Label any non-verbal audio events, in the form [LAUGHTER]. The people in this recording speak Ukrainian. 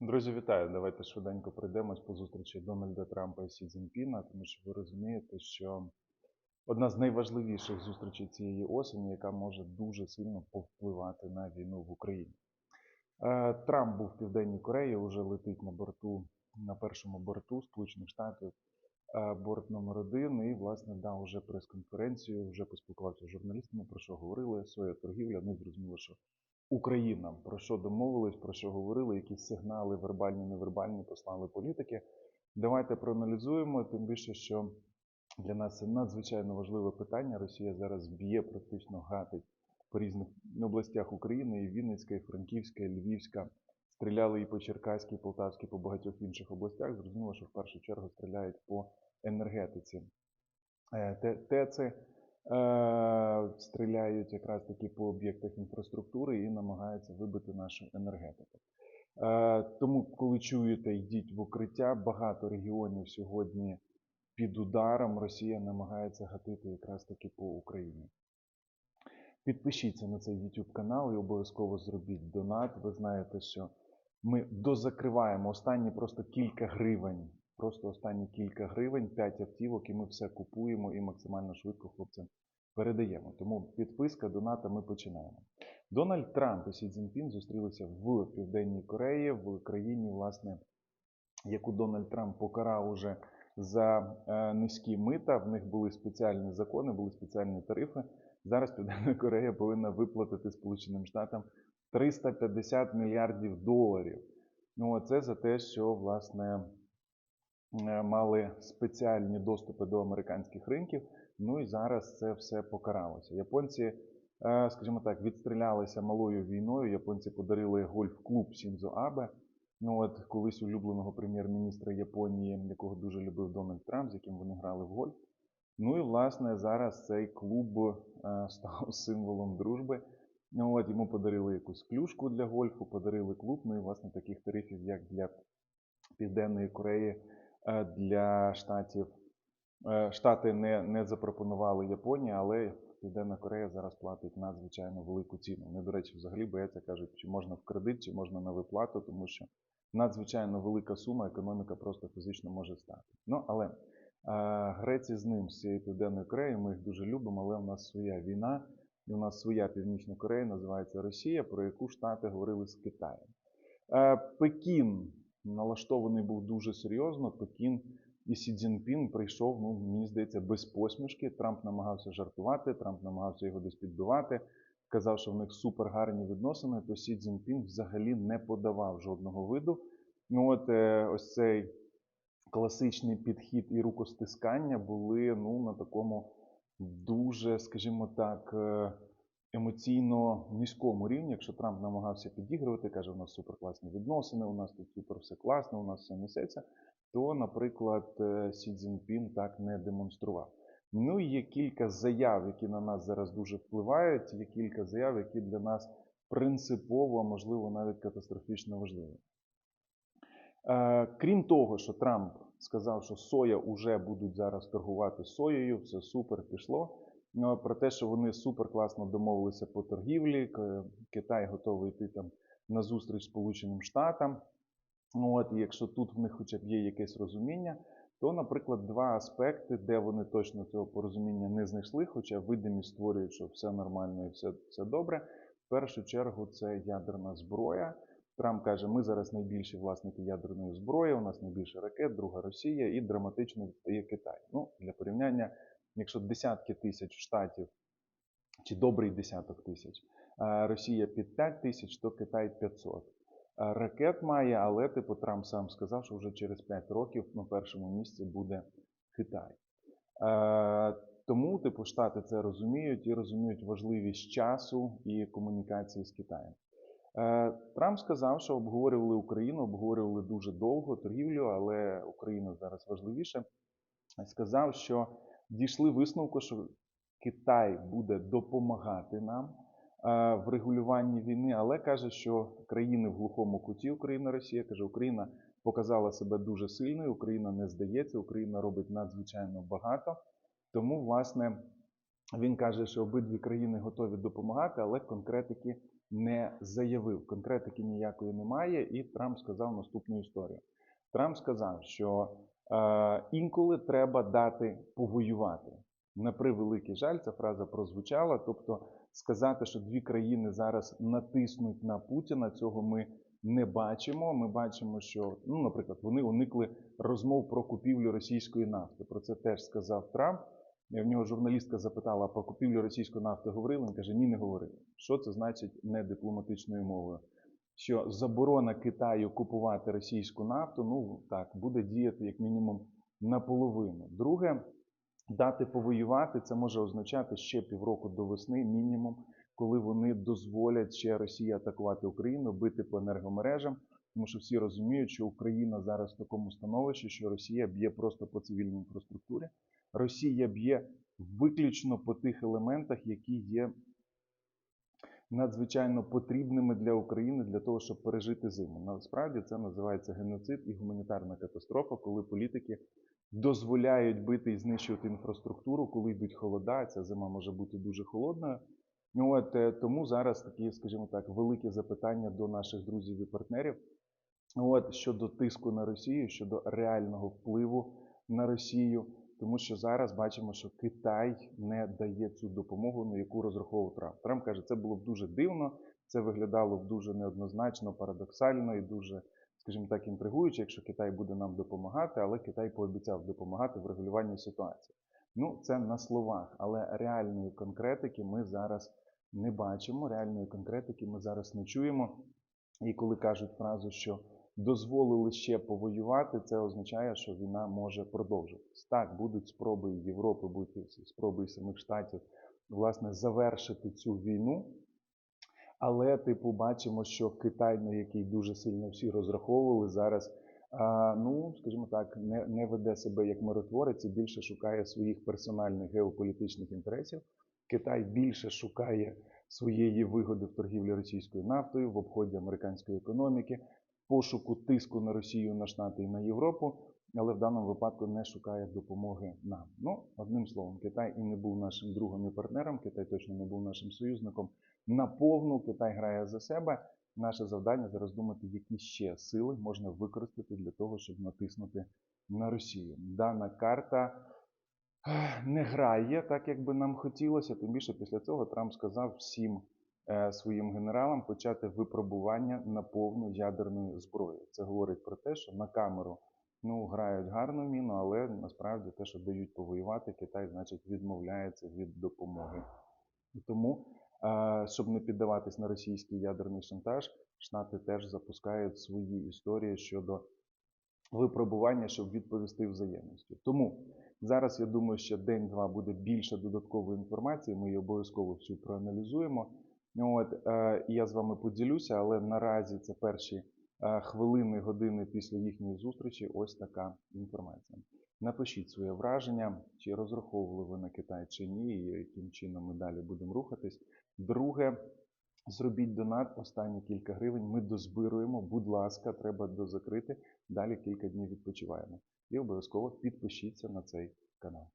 Друзі, вітаю! Давайте швиденько пройдемось по зустрічі Дональда Трампа і Сі Цзіньпіна, тому що ви розумієте, що одна з найважливіших зустрічей цієї осені, яка може дуже сильно повпливати на війну в Україні. Е, Трамп був в Південній Кореї, вже летить на борту на першому борту Сполучених Штатів, е, борт номер один, і власне дав вже прес-конференцію, вже поспілкувався з журналістами, про що говорили, своя торгівля. Ну зрозуміло, що Україна про що домовились, про що говорили, які сигнали вербальні, невербальні послали політики. Давайте проаналізуємо, тим більше, що для нас це надзвичайно важливе питання. Росія зараз б'є, практично гатить по різних областях України, і Вінницька, і Франківська, і Львівська. Стріляли і по Черкаській, і Полтавській, по багатьох інших областях. Зрозуміло, що в першу чергу стріляють по енергетиці. Е, Те- ТЕЦи стріляють якраз таки по об'єктах інфраструктури і намагаються вибити нашу енергетику. Е, Тому, коли чуєте, йдіть в укриття, багато регіонів сьогодні під ударом Росія намагається гатити якраз таки по Україні. Підпишіться на цей YouTube канал і обов'язково зробіть донат. Ви знаєте, що ми дозакриваємо останні просто кілька гривень. Просто останні кілька гривень, 5 автівок, і ми все купуємо і максимально швидко хлопцям передаємо. Тому підписка, доната, ми починаємо. Дональд Трамп і Сі Цзіньпін зустрілися в Південній Кореї, в країні, власне, яку Дональд Трамп покарав уже за е, низькі мита. В них були спеціальні закони, були спеціальні тарифи. Зараз Південна Корея повинна виплатити Сполученим Штатам 350 мільярдів доларів. Ну, це за те, що власне мали спеціальні доступи до американських ринків. Ну і зараз це все покаралося. Японці, е, скажімо так, відстрілялися малою війною. Японці подарили гольф-клуб Сінзо Абе. Ну от колись улюбленого прем'єр-міністра Японії, якого дуже любив Дональд Трамп, з яким вони грали в гольф. Ну і власне зараз цей клуб е, [LAUGHS] став символом дружби. Ну, от йому подарили якусь клюшку для гольфу, подарили клуб. Ну і власне таких тарифів, як для Південної Кореї, е, для штатів. Е, Штати не, не запропонували Японії, але Південна Корея зараз платить надзвичайно велику ціну. Вони, до речі, взагалі бояться, кажуть, чи можна в кредит, чи можна на виплату, тому що надзвичайно велика сума, економіка просто фізично може стати. Ну, але е, греці з ним, з цією Південною Кореєю, ми їх дуже любимо, але у нас своя війна, і у нас своя Північна Корея, називається Росія, про яку Штати говорили з Китаєм. Е, Пекін налаштований був дуже серйозно. Пекін і Сі Цзіньпін прийшов, ну мені здається, без посмішки. Трамп намагався жартувати, Трамп намагався його десь підбивати. Казав, що в них супер гарні відносини, то Сі Цзіньпін взагалі не подавав жодного виду. Ну от е, ось цей класичний підхід і рукостискання були ну, на такому дуже, скажімо так, е, емоційно низькому рівні. Якщо Трамп намагався підігрувати, каже, у нас суперкласні відносини, у нас тут супер все класно, у нас все несеться, то, наприклад, е, Сі Цзіньпін так не демонстрував. Ну і є кілька заяв, які на нас зараз дуже впливають. Є кілька заяв, які для нас принципово, можливо, навіть катастрофічно важливі. Е, Крім того, що Трамп сказав, що соя вже будуть зараз торгувати соєю, все супер пішло. Ну, про те, що вони супер класно домовилися по торгівлі, Китай готовий йти там на зустріч Сполученим Штатам. Ну, От, якщо тут в них хоча б є якесь розуміння, то, наприклад, два аспекти, де вони точно цього порозуміння не знайшли, хоча видимість створюють, що все нормально і все, все добре. В першу чергу це ядерна зброя. Трамп каже, ми зараз найбільші власники ядерної зброї, у нас найбільше ракет, друга Росія і драматично відстає Китай. Ну, для порівняння, якщо десятки тисяч штатів чи добрий десяток тисяч, Росія під 5 тисяч, то Китай 500. Ракет має, але типу Трамп сам сказав, що вже через 5 років на першому місці буде Китай. Е, Тому, типу, Штати це розуміють і розуміють важливість часу і комунікації з Китаєм. Е, Трамп сказав, що обговорювали Україну, обговорювали дуже довго торгівлю, але Україна зараз важливіше. Сказав, що дійшли висновку, що Китай буде допомагати нам в регулюванні війни, але каже, що країни в глухому куті Україна, Росія каже, Україна показала себе дуже сильною, Україна не здається, Україна робить надзвичайно багато. Тому, власне, він каже, що обидві країни готові допомагати, але конкретики не заявив. Конкретики ніякої немає, і Трамп сказав наступну історію. Трамп сказав, що інколи треба дати повоювати. На превеликий жаль, ця фраза прозвучала. Тобто сказати, що дві країни зараз натиснуть на Путіна, цього ми не бачимо. Ми бачимо, що, ну, наприклад, вони уникли розмов про купівлю російської нафти. Про це теж сказав Трамп. І В нього журналістка запитала, про купівлю російської нафти говорили? Він каже, ні, не говорили. Що це значить не дипломатичною мовою? Що заборона Китаю купувати російську нафту, ну так, буде діяти як мінімум наполовину. Друге, дати повоювати, це може означати ще півроку до весни, мінімум, коли вони дозволять ще Росії атакувати Україну, бити по енергомережам. Тому що всі розуміють, що Україна зараз в такому становищі, що Росія б'є просто по цивільній інфраструктурі. Росія б'є виключно по тих елементах, які є надзвичайно потрібними для України для того, щоб пережити зиму. Насправді це називається геноцид і гуманітарна катастрофа, коли політики дозволяють бити і знищувати інфраструктуру, коли йдуть холода. Ця зима може бути дуже холодною. От е, тому зараз такі, скажімо так, великі запитання до наших друзів і партнерів. От щодо тиску на Росію, щодо реального впливу на Росію, тому що зараз бачимо, що Китай не дає цю допомогу, на яку розраховував Трамп. Трамп каже, це було б дуже дивно, це виглядало б дуже неоднозначно, парадоксально і дуже, скажімо так, інтригуюче, якщо Китай буде нам допомагати, але Китай пообіцяв допомагати в регулюванні ситуації. Ну, це на словах, але реальної конкретики ми зараз не бачимо. Реальної конкретики ми зараз не чуємо. І коли кажуть фразу, що дозволили ще повоювати, це означає, що війна може продовжитись. Так, будуть спроби Європи, будуть спроби самих штатів власне завершити цю війну. Але, типу, бачимо, що Китай, на який дуже сильно всі розраховували, зараз, ну, скажімо так, не, не веде себе як миротворець і більше шукає своїх персональних геополітичних інтересів. Китай більше шукає своєї вигоди в торгівлі російською нафтою, в обході американської економіки, пошуку тиску на Росію, на Штати і на Європу, але в даному випадку не шукає допомоги нам. Ну, одним словом, Китай і не був нашим другом і партнером, Китай точно не був нашим союзником. Наповну Китай грає за себе. Наше завдання зараз думати, які ще сили можна використати для того, щоб натиснути на Росію. Дана карта не грає так, як би нам хотілося. Тим більше після цього Трамп сказав всім своїм генералам почати випробування на повну ядерної зброї. Це говорить про те, що на камеру ну, грають гарну міну, але насправді те, що дають повоювати, Китай, значить, відмовляється від допомоги. І тому, е, щоб не піддаватись на російський ядерний шантаж, Штати теж запускають свої історії щодо випробування, щоб відповісти взаємністю. Тому зараз я думаю, що день-два буде більше додаткової інформації. Ми її обов'язково всю проаналізуємо. От, е, я з вами поділюся, але наразі це перші е, хвилини, години після їхньої зустрічі. Ось така інформація. Напишіть своє враження, чи розраховували ви на Китай чи ні, і яким чином ми далі будемо рухатись. Друге, зробіть донат останні кілька гривень. Ми дозбируємо. Будь ласка, треба дозакрити. Далі кілька днів відпочиваємо. І обов'язково підпишіться на цей канал.